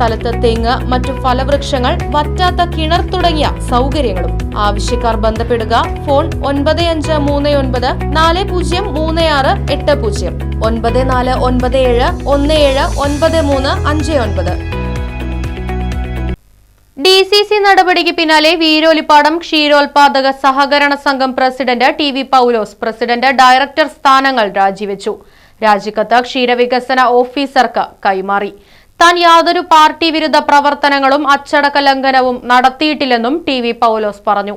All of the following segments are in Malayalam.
സ്ഥലത്ത് തെങ്ങ് മറ്റു ഫലവൃക്ഷങ്ങൾ വറ്റാത്ത കിണർ തുടങ്ങിയ സൗകര്യങ്ങളും. ആവശ്യക്കാർ ബന്ധപ്പെടുക ഫോൺ ഒൻപത് അഞ്ച് മൂന്ന് ഒൻപത് നാല് പൂജ്യം മൂന്ന് ആറ് എട്ട് പൂജ്യം. ഒൻപത് നാല് ഒൻപത് ഏഴ് ഒന്ന് ഏഴ് ഒൻപത് മൂന്ന് അഞ്ച് ഒൻപത്. ഡി സി സി നടപടിക്ക് പിന്നാലെ വീരോലിപ്പാടം ക്ഷീരോത്പാദക സഹകരണ സംഘം president T V Paulose president director സ്ഥാനങ്ങൾ രാജിവെച്ചു. രാജിക്കത്ത് ക്ഷീരവികസന ഓഫീസർക്ക് കൈമാറി. താൻ യാതൊരു പാർട്ടി വിരുദ്ധ പ്രവർത്തനങ്ങളും അച്ചടക്ക ലംഘനവും നടത്തിയിട്ടില്ലെന്നും ടി വി പൗലോസ് പറഞ്ഞു.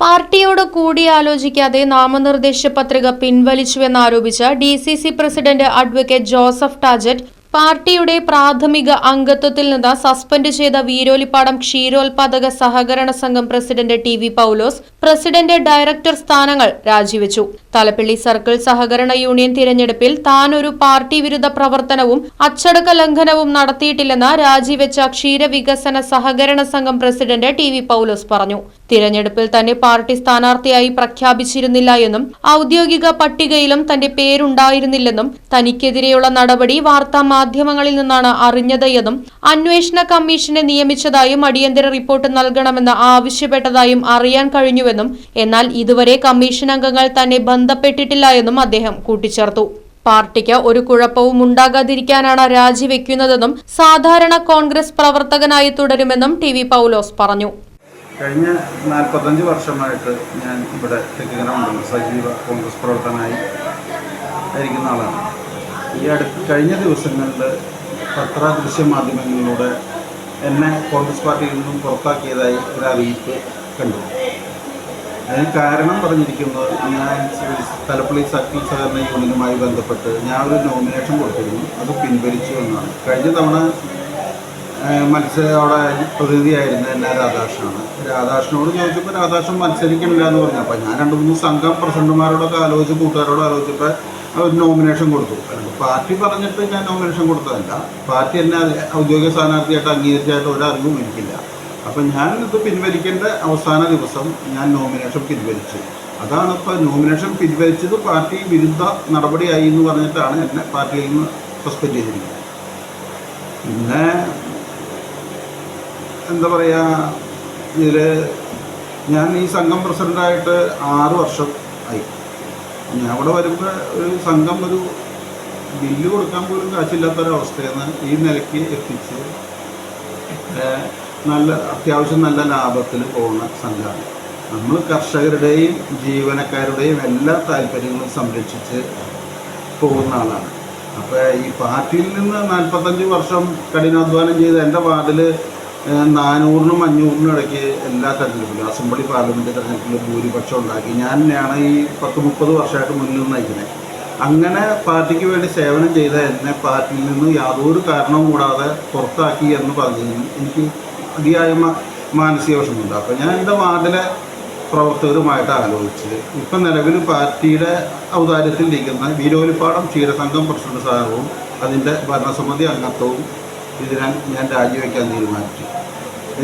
പാർട്ടിയോട് കൂടിയാലോചിക്കാതെ നാമനിർദ്ദേശ പത്രിക പിൻവലിച്ചുവെന്നാരോപിച്ച് D C C president advocate Joseph Tajet പാർട്ടിയുടെ പ്രാഥമിക അംഗത്വത്തിൽ നിന്ന് സസ്പെൻഡ് ചെയ്ത വീരോലിപ്പാടം ക്ഷീരോത്പാദക സഹകരണ സംഘം president T V Paulose president director സ്ഥാനങ്ങൾ രാജിവെച്ചു. തലപ്പള്ളി സർക്കിൾ സഹകരണ യൂണിയൻ തിരഞ്ഞെടുപ്പിൽ താൻ ഒരു പാർട്ടി വിരുദ്ധ പ്രവർത്തനവും അച്ചടക്ക ലംഘനവും നടത്തിയിട്ടില്ലെന്ന് രാജിവെച്ച ക്ഷീരവികസന സഹകരണ സംഘം പ്രസിഡന്റ് ടി വി പൗലോസ് പറഞ്ഞു. തിരഞ്ഞെടുപ്പിൽ തന്നെ പാർട്ടി സ്ഥാനാർത്ഥിയായി പ്രഖ്യാപിച്ചിരുന്നില്ല എന്നും ഔദ്യോഗിക പട്ടികയിലും തന്റെ പേരുണ്ടായിരുന്നില്ലെന്നും തനിക്കെതിരെയുള്ള നടപടി വാർത്താ മാധ്യമങ്ങളിൽ നിന്നാണ് അറിഞ്ഞത് എന്നും അന്വേഷണ കമ്മീഷനെ നിയമിച്ചതായും അടിയന്തര റിപ്പോർട്ട് നൽകണമെന്ന് ആവശ്യപ്പെട്ടതായും അറിയാൻ കഴിഞ്ഞുവെന്നും എന്നാൽ ഇതുവരെ കമ്മീഷൻ അംഗങ്ങൾ തന്നെ ബന്ധപ്പെട്ടിട്ടില്ല എന്നും അദ്ദേഹം കൂട്ടിച്ചേർത്തു. പാർട്ടിക്ക് ഒരു കുഴപ്പവും ഉണ്ടാകാതിരിക്കാനാണ് രാജിവെക്കുന്നതെന്നും സാധാരണ കോൺഗ്രസ് പ്രവർത്തകനായി തുടരുമെന്നും ടി വി പൗലോസ് പറഞ്ഞു. കഴിഞ്ഞ നാൽപ്പത്തഞ്ച് വർഷമായിട്ട് ഞാൻ ഇവിടെ തെക്കിങ്ങനമുണ്ടല്ലോ സജീവ കോൺഗ്രസ് പ്രവർത്തകനായി ആയിരിക്കുന്ന ആളാണ്. ഈ അടുത്ത് കഴിഞ്ഞ ദിവസങ്ങളിൽ പത്ര ദൃശ്യ മാധ്യമങ്ങളിലൂടെ എന്നെ കോൺഗ്രസ് പാർട്ടിയിൽ നിന്നും പുറത്താക്കിയതായി ഒരു അറിയിപ്പ് കണ്ടു. അതിന് കാരണം പറഞ്ഞിരിക്കുന്നത് ഞാൻ തലപ്പള്ളി സർക്കിൾ സഹകരണ യൂണിയനുമായി ബന്ധപ്പെട്ട് ഞാൻ ഒരു നോമിനേഷൻ കൊടുത്തിരുന്നു. അത് പിൻവലിച്ചു എന്നാണ്. കഴിഞ്ഞ തവണ ഏഹ് മത്സര അവിടെ പ്രതിനിധിയായിരുന്ന എന്നെ രാധാകൃഷ്ണനാണ്. രാധാകൃഷ്ണനോട് ചോദിച്ചപ്പോൾ രാധാകൃഷ്ണൻ മത്സരിക്കണില്ല എന്ന് പറഞ്ഞു. അപ്പോൾ ഞാൻ രണ്ട് മൂന്ന് സംഘം പ്രസിഡന്റുമാരോടൊക്കെ ആലോചിച്ച് കൂട്ടുകാരോട് ആലോചിച്ചപ്പോൾ അവർ നോമിനേഷൻ കൊടുത്തു. പാർട്ടി പറഞ്ഞിട്ട് ഞാൻ നോമിനേഷൻ കൊടുത്തതല്ല. പാർട്ടി എന്നെ ഔദ്യോഗിക സ്ഥാനാർത്ഥിയായിട്ട് അംഗീകരിച്ചായിട്ട് ഒരറിവും എനിക്കില്ല. അപ്പം ഞാൻ ഇത് പിൻവലിക്കേണ്ട അവസാന ദിവസം ഞാൻ നോമിനേഷൻ പിൻവലിച്ചു. അതാണ് ഇപ്പോൾ നോമിനേഷൻ പിൻവലിച്ചത് പാർട്ടി വിരുദ്ധ നടപടിയായി എന്ന് പറഞ്ഞിട്ടാണ് എന്നെ പാർട്ടിയിൽ നിന്ന് സസ്പെൻഡ് ചെയ്തിരിക്കുന്നത്. പിന്നെ എന്താ പറയുക ഇതിൽ ഞാൻ ഈ സംഘം പ്രസിഡന്റായിട്ട് ആറ് വർഷം ആയി. ഞാൻ അവിടെ വരുമ്പോൾ ഒരു സംഘം ഒരു ബില്ല് കൊടുക്കാൻ പോലും കാശില്ലാത്തൊരവസ്ഥയെന്ന് ഈ നിലയ്ക്ക് എത്തിച്ച് നല്ല അത്യാവശ്യം നല്ല ലാഭത്തിൽ പോകുന്ന സംഘമാണ്. നമ്മൾ കർഷകരുടെയും ജീവനക്കാരുടെയും എല്ലാ താല്പര്യങ്ങളും സംരക്ഷിച്ച് പോകുന്ന ആളാണ്. അപ്പോൾ ഈ പാർട്ടിയിൽ നിന്ന് നാൽപ്പത്തഞ്ച് വർഷം കഠിനാധ്വാനം ചെയ്ത് എന്റെ വാർഡിൽ നാനൂറിനും അഞ്ഞൂറിനും ഇടയ്ക്ക് എല്ലാ തെരഞ്ഞെടുപ്പിലും അസംബ്ലി പാർലമെന്റ് തെരഞ്ഞെടുപ്പിലും ഭൂരിപക്ഷം ഉണ്ടാക്കി. ഞാൻ തന്നെയാണ് ഈ പത്ത് മുപ്പത് വർഷമായിട്ട് മുന്നിൽ നയിക്കുന്നത് അങ്ങനെ പാർട്ടിക്ക് വേണ്ടി സേവനം ചെയ്ത എന്നെ പാർട്ടിയിൽ നിന്ന് യാതൊരു കാരണവും കൂടാതെ പുറത്താക്കി എന്ന് പറഞ്ഞു എനിക്ക് അതിയായ മാനസിക വിഷമമുണ്ട്. അപ്പോൾ ഞാൻ എന്റെ വാർഡിലെ പ്രവർത്തകരുമായിട്ട് ആലോചിച്ച് ഇപ്പം നിലവിൽ പാർട്ടിയുടെ ഔദാര്യത്തിൽ നിൽക്കുന്ന വീരോലിപ്പാടം ക്ഷീരസംഘം പ്രസിഡന്റ് സ്ഥാനവും അതിന്റെ ഭരണസമിതി അംഗത്വവും ഇതിനാൽ ഞാൻ രാജിവെക്കാൻ തീരുമാനിച്ചു.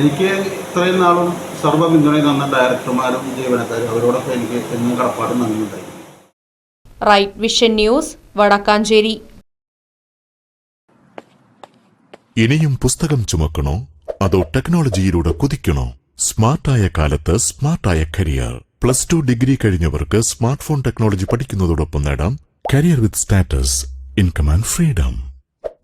എനിക്ക് ഇത്രയും നാളും സർവ പിന്തുണയിൽ നിന്ന ഡയറക്ടർമാരും ജീവനക്കാരും അവരോടൊക്കെ എനിക്ക് എന്നും കടപ്പാടും നന്ദിയുണ്ടായി റൈറ്റ് വിഷൻ ന്യൂസ് വടക്കാഞ്ചേരി. ഇനിയും പുസ്തകം ചുമക്കണോ? അതോ ടെക്നോളജിയിലൂടെ കുതിക്കണോ? സ്മാർട്ടായ കാലത്ത് സ്മാർട്ടായ കരിയർ. പ്ലസ് ടു ഡിഗ്രി കഴിഞ്ഞവർക്ക് സ്മാർട്ട് ഫോൺ ടെക്നോളജി പഠിക്കുന്നതോടൊപ്പം നേടാം. Career with status income and freedom